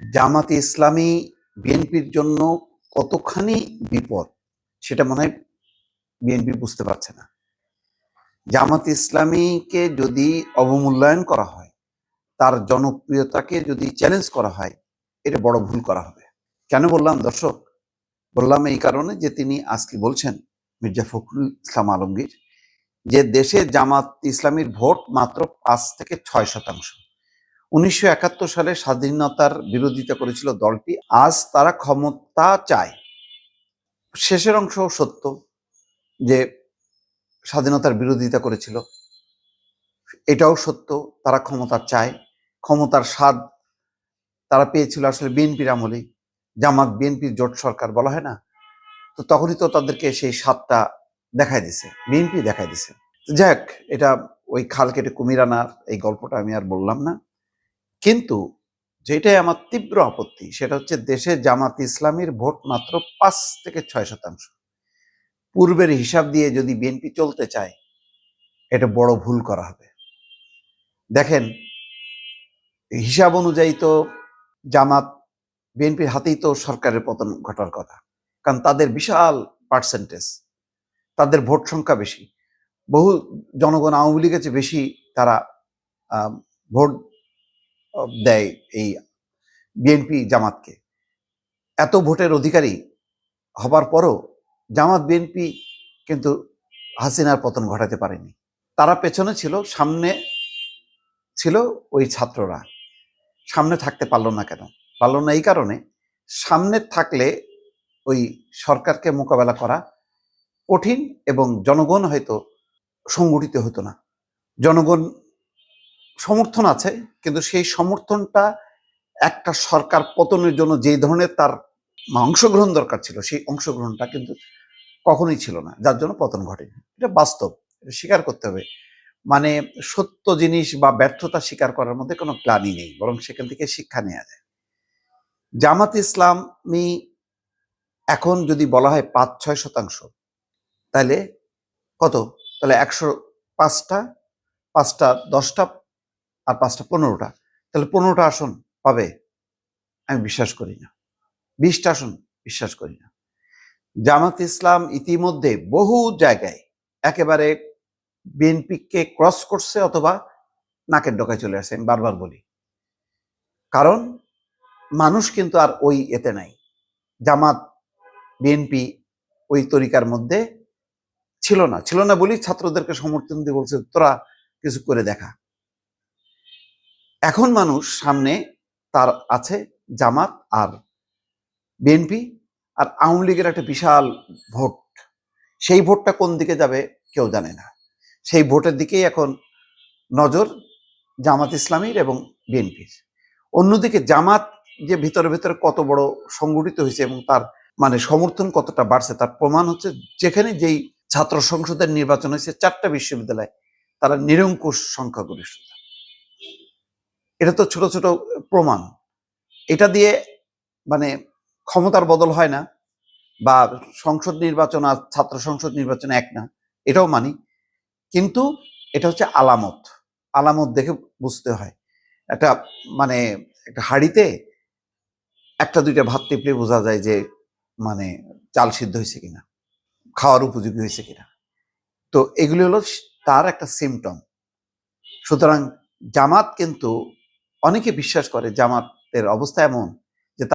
জামাতে ইসলামী বিএনপির জন্য কতখানি বিপদ, সেটা মনে হয় বিএনপি বুঝতে পারছে না। জামাত ইসলামীকে যদি অবমূল্যায়ন করা হয়, তার জনপ্রিয়তাকে যদি চ্যালেঞ্জ করা হয়, এটা বড় ভুল করা হবে। কেন বললাম দর্শক? বললাম এই কারণে যে তিনি আজকে বলছেন, মির্জা ফখরুল ইসলাম আলমগীর, যে দেশে জামাত ইসলামীর ভোট মাত্র পাঁচ থেকে ছয় শতাংশ। উনিশশো একাত্তর সালে স্বাধীনতার বিরোধিতা করেছিল দলটি। আজ তারা ক্ষমতা চায়। শেষের অংশ সত্য যে স্বাধীনতার বিরোধিতা করেছিল। এটাও সত্য, তারা ক্ষমতা চায়। ক্ষমতার স্বাদ তারা পেয়েছিল আসলে বিএনপির আমলেই। জামাত, বিএনপির জোট সরকার বলা হয় না? তো তখনই তো তাদেরকে সেই স্বাদটা দেখায় দিছে, বিএনপি দেখায় দিছে। যাক এটা ওই খাল কেটে কুমির আনার এই গল্পটা আমি আর বললাম না। কিন্তু যেটাই আমার তীব্র আপত্তি, সেটা হচ্ছে দেশে জামাত ইসলামীর ভোট মাত্র পাঁচ থেকে ছয় শতাংশ। পূর্বের হিসাব দিয়ে যদি বিএনপি চলতে চায়, এটা বড় ভুল করা হবে। দেখেন, হিসাব অনুযায়ী তো জামাত বিএনপির হাতেই তো সরকারের পতন ঘটার কথা। কারণ তাদের বিশাল পার্সেন্টেজ তাদের ভোট সংখ্যা বেশি। বহু জনগণ আওয়ামী লীগের চেয়ে বেশি তারা ভোট দেয় এই বিএনপি জামাতকে। এত ভোটের অধিকারী হবার পরও জামাত বিএনপি কিন্তু হাসিনার পতন ঘটাতে পারেনি। তারা পেছনে ছিল, সামনে ছিল ওই ছাত্ররা। সামনে থাকতে পারল না কেন? পারল না এই কারণে সামনে থাকলে ওই সরকারকে মোকাবেলা করা কঠিন এবং জনগণ হয়তো সংগঠিত হতো না। জনগণ সমর্থন আছে, কিন্তু সেই সমর্থনটা একটা সরকার পতনের জন্য যে ধরনের তার অংশগ্রহণ দরকার ছিল, সেই অংশগ্রহণটা কিন্তু কখনোই ছিল না। যার জন্য পতন ঘটেনি এটা বাস্তব, এটা স্বীকার করতে হবে। মানে সত্য জিনিস বা ব্যর্থতা স্বীকার করার মধ্যে কোনো গ্লানি নেই, বরং সেখান থেকে শিক্ষা নেওয়া যায়। জামাত ইসলামী এখন যদি বলা হয় পাঁচ ছয় শতাংশ, তাহলে কত? তাহলে একশো পাঁচটা পাঁচটা, দশটা আর পাঁচটা পনেরোটা। তাহলে পনেরোটা আসন পাবে? আমি বিশ্বাস করি না। বিশটা আসন বিশ্বাস করি না। জামাত ইসলাম ইতিমধ্যে বহু জায়গায় একেবারে বিএনপিকে ক্রস করছে অথবা নাকের ডোকায় চলে আসে আমি বারবার বলি। কারণ মানুষ কিন্তু আর ওই এতে নাই। জামাত, বিএনপি ওই তরিকার মধ্যে ছিল না। ছিল না বলি ছাত্রদেরকে সমর্থন দিয়ে বলছে, তোরা কিছু করে দেখা। এখন মানুষ সামনে তার আছে জামাত আর বিএনপি আর আওয়ামী লীগের একটা বিশাল ভোট। সেই ভোটটা কোন দিকে যাবে কেউ জানে না। সেই ভোটের দিকেই এখন নজর জামাত ইসলামীর এবং বিএনপির। অন্যদিকে জামাত যে ভিতরে ভিতরে কত বড় সংগঠিত হয়েছে এবং তার মানে সমর্থন কতটা বাড়ছে তার প্রমাণ হচ্ছে যেখানে যেই ছাত্র সংসদের নির্বাচন হয়েছে চারটা বিশ্ববিদ্যালয় তারা নিরঙ্কুশ সংখ্যাগরিষ্ঠতা। এটা তো ছোট ছোট প্রমাণ। এটা দিয়ে মানে ক্ষমতার বদল হয় না বা সংসদ নির্বাচন আর ছাত্র সংসদ নির্বাচন এক না, এটাও মানি। কিন্তু এটা হচ্ছে আলামত। আলামত দেখে বুঝতে হয়। একটা মানে একটা হাড়িতে একটা, দুইটা ভাত টিপলে বোঝা যায় যে মানে চাল সিদ্ধ হয়েছে কিনা, খাওয়ার উপযোগী হয়েছে কিনা। তো এগুলি হলো তার একটা সিমটম সুতরাং জামাত কিন্তু অনেকে বিশ্বাস করে জামাতের অবস্থা এমন